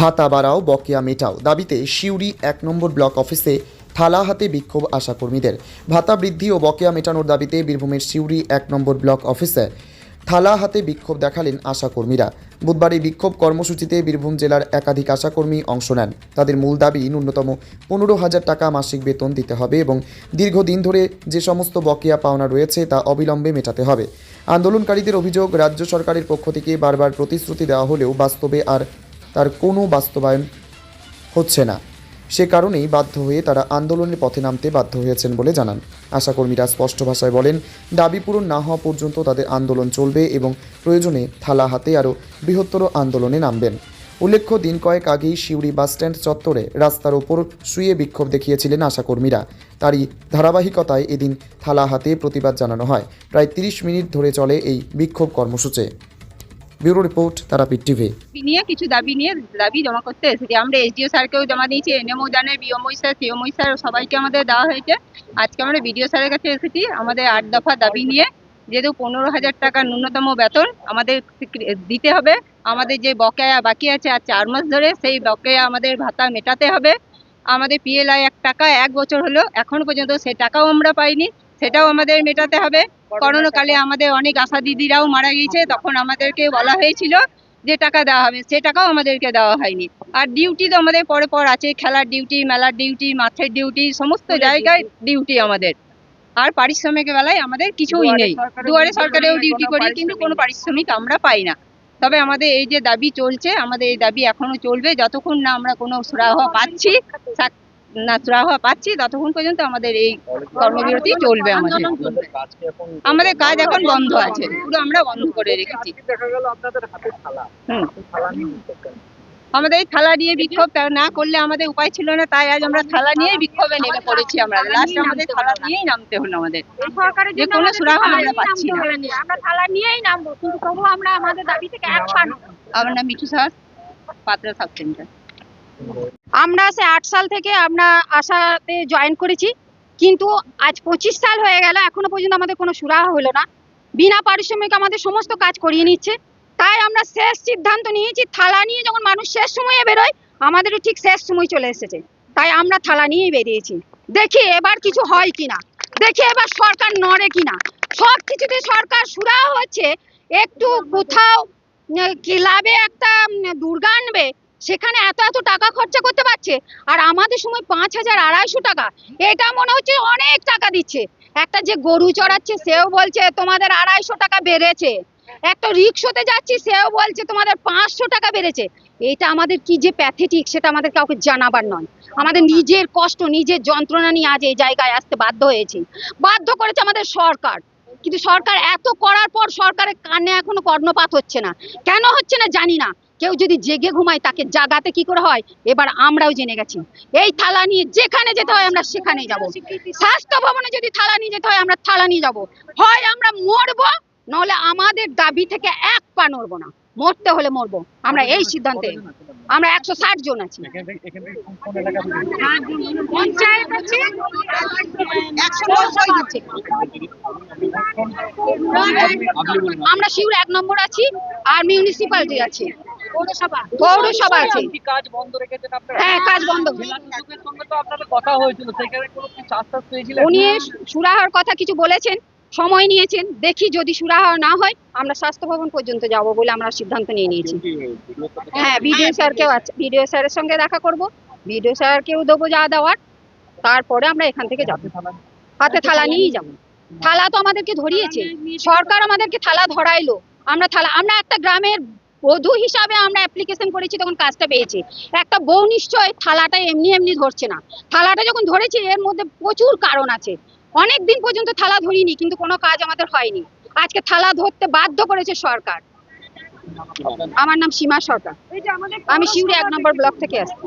ভাতা বাড়াও, বকেয়া মেটাও। দাবিতে সিউড়ি এক নম্বর ব্লক অফিসে থালা হাতে বিক্ষোভ আশাকর্মীদের। ভাতা বৃদ্ধি ও বকেয়া মেটানোর দাবিতে বীরভূমের সিউড়ি এক নম্বর ব্লক অফিসে থালা হাতে বিক্ষোভ দেখালেন আশাকর্মীরা। বুধবার এই বিক্ষোভ কর্মসূচিতে বীরভূম জেলার একাধিক আশাকর্মী অংশ নেন। তাদের মূল দাবি, ন্যূনতম পনেরো হাজার টাকা মাসিক বেতন দিতে হবে এবং দীর্ঘদিন ধরে যে সমস্ত বকেয়া পাওনা রয়েছে তা অবিলম্বে মেটাতে হবে। আন্দোলনকারীদের অভিযোগ, রাজ্য সরকারের পক্ষ থেকে বারবার প্রতিশ্রুতি দেওয়া হলেও বাস্তবে আর তার কোনো বাস্তবায়ন হচ্ছে না। সে কারণেই বাধ্য হয়ে তারা আন্দোলনের পথে নামতে বাধ্য হয়েছেন বলে জানান। আশাকর্মীরা স্পষ্ট ভাষায় বলেন, দাবি পূরণ না হওয়া পর্যন্ত তাদের আন্দোলন চলবে এবং প্রয়োজনে থালা হাতে আরও বৃহত্তর আন্দোলনে নামবেন। উল্লেখ্য, দিন কয়েক আগেই সিউড়ি বাসস্ট্যান্ড চত্বরে রাস্তার ওপর শুয়ে বিক্ষোভ দেখিয়েছিলেন আশাকর্মীরা। তারই ধারাবাহিকতায় এদিন থালা হাতে প্রতিবাদ জানানো হয়। প্রায় তিরিশ মিনিট ধরে চলে এই বিক্ষোভ কর্মসূচি। Bureau report, Tarapith TV. নিয়ে, কিছু দাবি নিয়ে দাবি জমা করতে এসেছি। আমরা এসডিও স্যারকেও জমা দিয়েছি, এনএমও জানে বিওমই স্যার সিওমই স্যার, সবাইকে আমাদের দেওয়া হয়েছে। আজকে আমরা বিডিও স্যারের কাছে এসেছি, আমাদের আট দফা দাবি নিয়ে। যেহেতু পনেরো হাজার টাকার ন্যূনতম বেতন আমাদের দিতে হবে, আমাদের যে বকেয়া বাকি আছে আর চার মাস ধরে, সেই বকেয়া আমাদের ভাতা মেটাতে হবে। আমাদের পিএলআই এক টাকা এক বছর হলো, এখন পর্যন্ত সে টাকাও আমরা পাইনি, সেটাও আমাদের মেটাতে হবে। করোনাকালে আমাদের অনেক আশা দিদিরাও মারা গিয়েছে তখন আমাদেরকে বলা হয়েছিল যে টাকা দেওয়া হবে সে টাকাও আমাদেরকে দেওয়া হয়নি। আর ডিউটি তো আমাদের পরে পর আছে খেলার ডিউটি মেলার ডিউটি মাঠের ডিউটি সমস্ত জায়গায় ডিউটি আমাদের। আর পারিশ্রমিকের বেলায় আমাদের কিছুই নেই। দুয়ারে সরকারেও ডিউটি করি কিন্তু কোনো পারিশ্রমিক আমরা পাই না। তবে আমাদের এই যে দাবি চলছে আমাদের এই দাবি এখনও চলবে। যতক্ষণ না আমরা কোনো সুরাহা পাচ্ছি না সুরাহা পাচ্ছি ততক্ষণ পর্যন্ত আমাদের এই কর্মবিরতি চলবে আমাদের আমাদের কাজ এখন বন্ধ আছে পুরো আমরা বন্ধ করে রেখেছি? আমাদের এই থালা নিয়ে বিক্ষোভ না করলে আমাদের উপায় ছিল না তাই আজ আমরা থালা নিয়ে বিক্ষোভে নেমে পড়েছি আমরা লাস্ট আমাদের থালা নিয়েই নামতে হলো আমাদের যে কোনো সুরাহা আমরা পাচ্ছি না। আমরা থালা নিয়েই নামবো কিন্তু তবু আমরা আমাদের দাবি থেকে এক পা। আমার নাম মিঠু সাহা পাত্রা সাব সেন্টার আমরা সে আট সাল থেকে আমরা আশাতে জয়েন করেছি। কিন্তু আজ পঁচিশ সাল হয়ে গেল, এখনও পর্যন্ত আমাদের কোনো সুরাহা হলো না। বিনা পারিশ্রমিক আমাদের সমস্ত কাজ করিয়ে নিচ্ছে। তাই আমরা শেষ সিদ্ধান্ত নিয়েছি, থালা নিয়ে যখন মানুষ শেষ সময়ে বেরোয়, আমাদেরও ঠিক শেষ সময় চলে এসেছে। তাই আমরা থালা নিয়েই বেরিয়েছি। দেখি এবার কিছু হয় কিনা। দেখি এবার সরকার নড়ে কিনা। সব কিছুতে সরকার সুরাহা হচ্ছে, একটু কোথাও ক্লাবে একটা দুর্গা আনবে সেখানে এত এত টাকা খরচা করতে পারছে? আর আমাদের সময় পাঁচ হাজার আড়াইশো টাকা। এটা মনে হচ্ছে অনেক টাকা দিচ্ছে। একটা যে গরু চড়াচ্ছে, সেও বলছে তোমাদের আড়াইশো টাকা বেড়েছে। একটা রিক্সোতে যাচ্ছি, সেও বলছে তোমাদের পাঁচশো টাকা বেড়েছে। এটা আমাদের কি যে প্যাথেটিক সেটা আমাদের কাউকে জানাবার নয়। আমাদের নিজের কষ্ট, নিজের যন্ত্রণা নিয়ে আজ এই জায়গায় আসতে বাধ্য হয়েছে। বাধ্য করেছে আমাদের সরকার। কিন্তু সরকার এত করার পর সরকারের কানে এখনও কর্ণপাত হচ্ছে না। কেন হচ্ছে না জানি না। কেউ যদি জেগে ঘুমায়, তাকে জাগাতে কি করে হয়? এবার আমরাও জেনে গেছি। এই থালা নিয়ে যেখানে যেতে হয়, আমরা সেখানেই যাব। স্বাস্থ্য ভবনে যদি থালা নিয়ে যেতে হয়, আমরা থালা নিয়ে যাব। হয় আমরা মরবো নাহলে আমাদের দাবি থেকে এক পা নড়বো না। মরতে হলে মরবো। আমরা এই সিদ্ধান্তে। আমরা একশো ষাট জন আছে। আমরা শিউর এক নম্বর আছি, আর মিউনিসিপালিটি আছে। পৌরসভা। পৌরসভা আছে। কাজ বন্ধ রেখেছেন আপনারা। হ্যাঁ কাজ বন্ধ। সঙ্গে তো আপনাদের কথা হয়েছিল সেখানে কোনো কিছু আশ্বাস পেয়েছিলেন? উনি সুরাহার কথা কিছু বলেছেন সময় নিয়েছেন দেখি যদি সুরাহা না হয় আমরা স্বাস্থ্য ভবন পর্যন্ত যাব বলে আমরা সিদ্ধান্ত নিয়ে নিয়েছি। হ্যাঁ বিডিও স্যারকেও আছে বিডিও স্যারের সঙ্গে দেখা করব বিডিও স্যারকেও দেবো যা দেওয়ার তারপরে আমরা এখান থেকে যাব। হাতে থালা। নিয়েই যাব। থালা তো আমাদেরকে ধরিয়েছে সরকার আমাদেরকে থালা ধরাইলো। আমরা থালা আমরা একটা গ্রামের বধূ হিসাবে আমরা অ্যাপ্লিকেশন করেছি তখন কাজটা পেয়েছি। একটা বউ নিশ্চয় থালাটা এমনি এমনি ধরছে না। থালাটা যখন ধরেছে এর মধ্যে প্রচুর কারণ আছে। অনেক দিন পর্যন্ত থালা ধরিনি কিন্তু কোনো কাজ আমাদের হয়নি। আজকে থালা ধরতে বাধ্য করেছে সরকার। আমার নাম সীমা সরকার। আমি শিউরি এক নম্বর ব্লক থেকে আসছি।